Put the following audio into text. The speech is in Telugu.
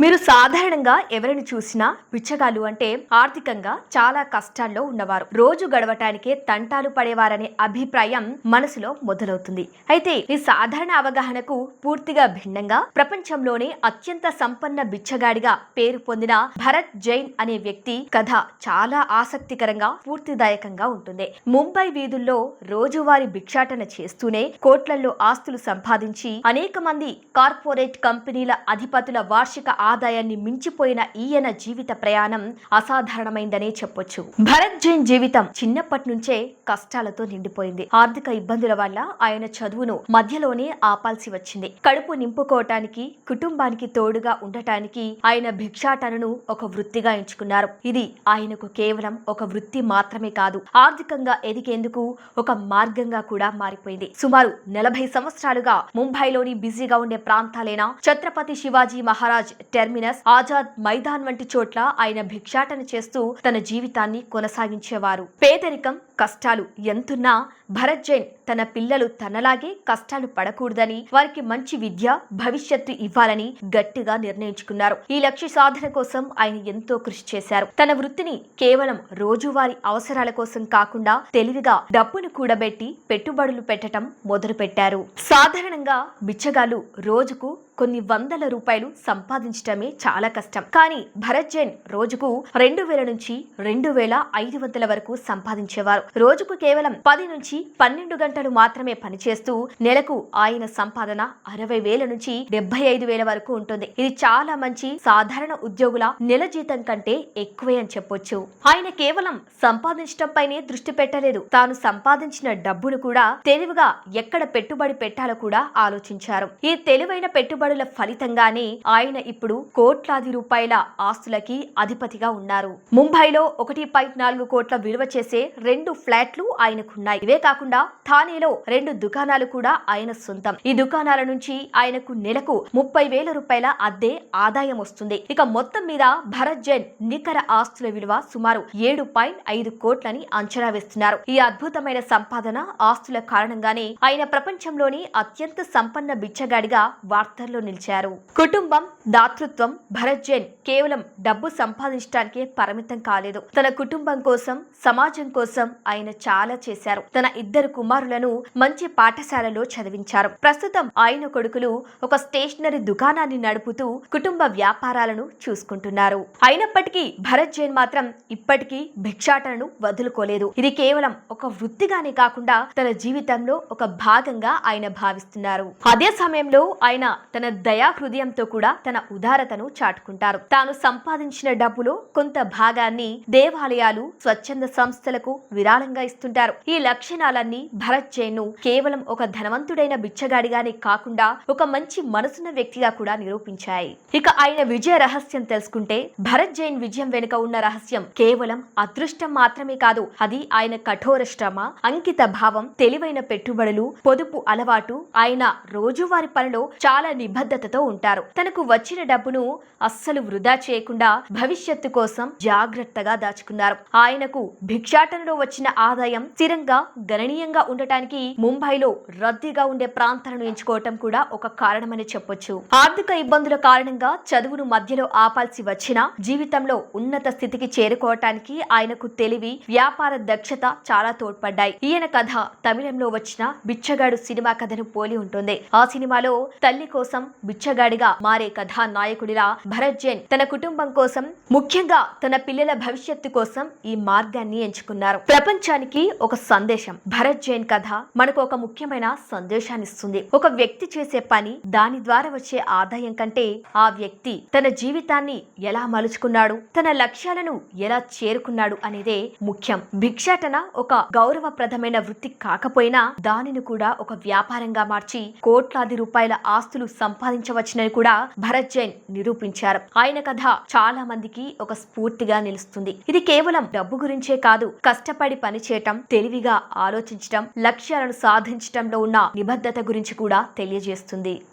మీరు సాధారణంగా ఎవరిని చూసినా బిచ్చగాళ్ళు అంటే ఆర్థికంగా చాలా కష్టాల్లో ఉన్నవారు. రోజు గడవటానికే తంటాలు పడేవారనే అభిప్రాయం మనసులో మొదలవుతుంది. అయితే ఈ సాధారణ అవగాహనకు పూర్తిగా భిన్నంగా ప్రపంచంలోనే అత్యంత సంపన్న బిచ్చగాడిగా పేరు పొందిన భరత్ జైన్ అనే వ్యక్తి కథ చాలా ఆసక్తికరంగా పూర్తిదాయకంగా ఉంటుంది. ముంబై వీధుల్లో రోజువారీ భిక్షాటన చేస్తూనే కోట్లల్లో ఆస్తులు సంపాదించి అనేక మంది కార్పొరేట్ కంపెనీల అధిపతుల వార్షిక ఆదాయాన్ని మించిపోయిన ఈయన జీవిత ప్రయాణం అసాధారణమైందనే చెప్పొచ్చు. భరత్ జైన్ జీవితం చిన్నప్పటి నుంచే కష్టాలతో నిండిపోయింది. ఆర్థిక ఇబ్బందుల వల్ల ఆయన చదువును మధ్యలోనే ఆపాల్సి వచ్చింది. కడుపు నింపుకోవటానికి కుటుంబానికి తోడుగా ఉండటానికి ఆయన భిక్షాటనను ఒక వృత్తిగా ఎంచుకున్నారు. ఇది ఆయనకు కేవలం ఒక వృత్తి మాత్రమే కాదు ఆర్థికంగా ఎదిగేందుకు ఒక మార్గంగా కూడా మారిపోయింది. సుమారు నలభై సంవత్సరాలుగా ముంబైలోని బిజీగా ఉండే ప్రాంతాలైన ఛత్రపతి శివాజీ మహారాజ్ టెర్మినస్ ఆజాద్ మైదాన్ వంటి చోట్ల ఆయన భిక్షాటన చేస్తూ తన జీవితాన్ని కొనసాగించేవారు. పేదరికం కష్టాలు ఎంతున్నా భరత్ జైన్ తన పిల్లలు తనలాగే కష్టాలు పడకూడదని వారికి మంచి విద్య భవిష్యత్తు ఇవ్వాలని గట్టిగా నిర్ణయించుకున్నారు. ఈ లక్ష్య సాధన కోసం ఆయన ఎంతో కృషి చేశారు. తన వృత్తిని కేవలం రోజువారీ అవసరాల కోసం కాకుండా తెలివిగా డబ్బును కూడబెట్టి పెట్టుబడులు పెట్టడం మొదలుపెట్టారు. సాధారణంగా బిచ్చగాళ్ళు రోజుకు కొన్ని వందల రూపాయలు సంపాదించటమే చాలా కష్టం. కానీ భరత్ జైన్ రోజుకు రెండు వేల నుంచి రెండు వేల ఐదు వందల వరకు సంపాదించేవారు. రోజుకు కేవలం పది నుంచి పన్నెండు గంటలు మాత్రమే పనిచేస్తూ నెలకు ఆయన సంపాదన అరవై వేల నుంచి డెబ్బై ఐదు వేల వరకు ఉంటుంది. ఇది చాలా మంచి సాధారణ ఉద్యోగుల నెల జీతం కంటే ఎక్కువే అని చెప్పొచ్చు. ఆయన కేవలం సంపాదించడంపైనే దృష్టి పెట్టలేదు. తాను సంపాదించిన డబ్బును కూడా తెలివిగా ఎక్కడ పెట్టుబడి పెట్టాలో కూడా ఆలోచించారు. ఈ తెలివైన పెట్టుబడుల ఫలితంగానే ఆయన ఇప్పుడు కోట్లాది రూపాయల ఆస్తులకి అధిపతిగా ఉన్నారు. ముంబైలో ఒకటి పాయింట్ నాలుగు కోట్ల విలువ చేసే రెండు ఫ్లాట్లు ఆయనకున్నాయి. ఇవే కాకుండా థానేలో రెండు దుకాణాలు కూడా ఆయన సొంతం. ఈ దుకాణాల నుంచి ఆయనకు నెలకు ముప్పై వేల రూపాయల అద్దె ఆదాయం వస్తుంది. ఇక మొత్తం మీద భరత్ జైన్ నికర ఆస్తుల విలువ సుమారు ఏడు పాయింట్ ఐదు కోట్లని అంచనా వేస్తున్నారు. ఈ అద్భుతమైన సంపాదన ఆస్తుల కారణంగానే ఆయన ప్రపంచంలోని అత్యంత సంపన్న బిచ్చగాడిగా వార్తల్లో నిలిచారు. కుటుంబం దాతృత్వం భరత్ జైన్ కేవలం డబ్బు సంపాదించడానికే పరిమితం కాలేదు. తన కుటుంబం కోసం సమాజం కోసం ఆయన చాలా చేశారు. తన ఇద్దరు కుమారులను మంచి పాఠశాలలో చదివించారు. ప్రస్తుతం ఆయన కొడుకులు ఒక స్టేషనరీ దుకాణాన్ని నడుపుతూ కుటుంబ వ్యాపారాలను చూసుకుంటున్నారు. అయినప్పటికీ భరత్ జైన్ మాత్రం ఇప్పటికీ భిక్షాటనను వదులుకోలేదు. ఇది కేవలం ఒక వృత్తిగానే కాకుండా తన జీవితంలో ఒక భాగంగా ఆయన భావిస్తున్నారు. అదే సమయంలో ఆయన తన దయా హృదయంతో కూడా తన ఉదారతను చాటుకుంటారు. తాను సంపాదించిన డబ్బులో కొంత భాగాన్ని దేవాలయాలు స్వచ్ఛంద సంస్థలకు విరాళంగా ఇస్తుంటారు. ఈ లక్షణాలన్నీ భరత్ భరత్ను కేవలం ఒక ధనవంతుడైన బిచ్చగాడిగానే కాకుండా ఒక మంచి మనసున్న వ్యక్తిగా కూడా నిరూపించాయి. ఇక ఆయన విజయ రహస్యం తెలుసుకుంటే భరత్ జైన్ విజయం వెనుక ఉన్న రహస్యం కేవలం అదృష్టం మాత్రమే కాదు అది ఆయన కఠోర శ్రమ అంకిత భావం తెలివైన పెట్టుబడులు పొదుపు అలవాటు ఆయన రోజువారి పనిలో చాలా నిబద్ధతతో ఉంటారు. తనకు వచ్చిన డబ్బును అస్సలు వృధా చేయకుండా భవిష్యత్తు కోసం జాగ్రత్తగా దాచుకున్నారు. ఆయనకు భిక్షాటనలో వచ్చిన ఆదాయం స్థిరంగా గణనీయంగా ఉండటం ఉండటానికి ముంబైలో రద్దీగా ఉండే ప్రాంతాలను ఎంచుకోవటం కూడా ఒక కారణమని చెప్పొచ్చు. ఆర్థిక ఇబ్బందుల కారణంగా చదువును మధ్యలో ఆపాల్సి వచ్చినా జీవితంలో ఉన్నత స్థితికి చేరుకోవటానికి ఆయనకు తెలివి వ్యాపార దక్షత చాలా తోడ్పడ్డాయి. ఈయన కథ తమిళంలో వచ్చిన బిచ్చగాడు సినిమా కథను పోలి ఉంటుంది. ఆ సినిమాలో తల్లి కోసం బిచ్చగాడిగా మారే కథానాయకుడిలా భరత్ జైన్ తన కుటుంబం కోసం ముఖ్యంగా తన పిల్లల భవిష్యత్తు కోసం ఈ మార్గాన్ని ఎంచుకున్నారు. ప్రపంచానికి ఒక సందేశం భరత్ జైన్ కథ కథ మనకు ఒక ముఖ్యమైన సందేశాన్ని ఇస్తుంది ఒక వ్యక్తి చేసే పని దాని ద్వారా వచ్చే ఆదాయం కంటే ఆ వ్యక్తి తన జీవితాన్ని ఎలా మలుచుకున్నాడు తన లక్ష్యాలను ఎలా చేరుకున్నాడు అనేదే ముఖ్యం. భిక్షాటన ఒక గౌరవప్రదమైన వృత్తి కాకపోయినా దానిని కూడా ఒక వ్యాపారంగా మార్చి కోట్లాది రూపాయల ఆస్తులు సంపాదించవచ్చునని కూడా భరత్ జైన్ నిరూపించారు. ఆయన కథ చాలా మందికి ఒక స్ఫూర్తిగా నిలుస్తుంది. ఇది కేవలం డబ్బు గురించే కాదు కష్టపడి పనిచేయటం తెలివిగా ఆలోచించటం లక్ష్యాలను సాధించటంలో ఉన్న నిబద్ధత గురించి కూడా తెలియజేస్తుంది.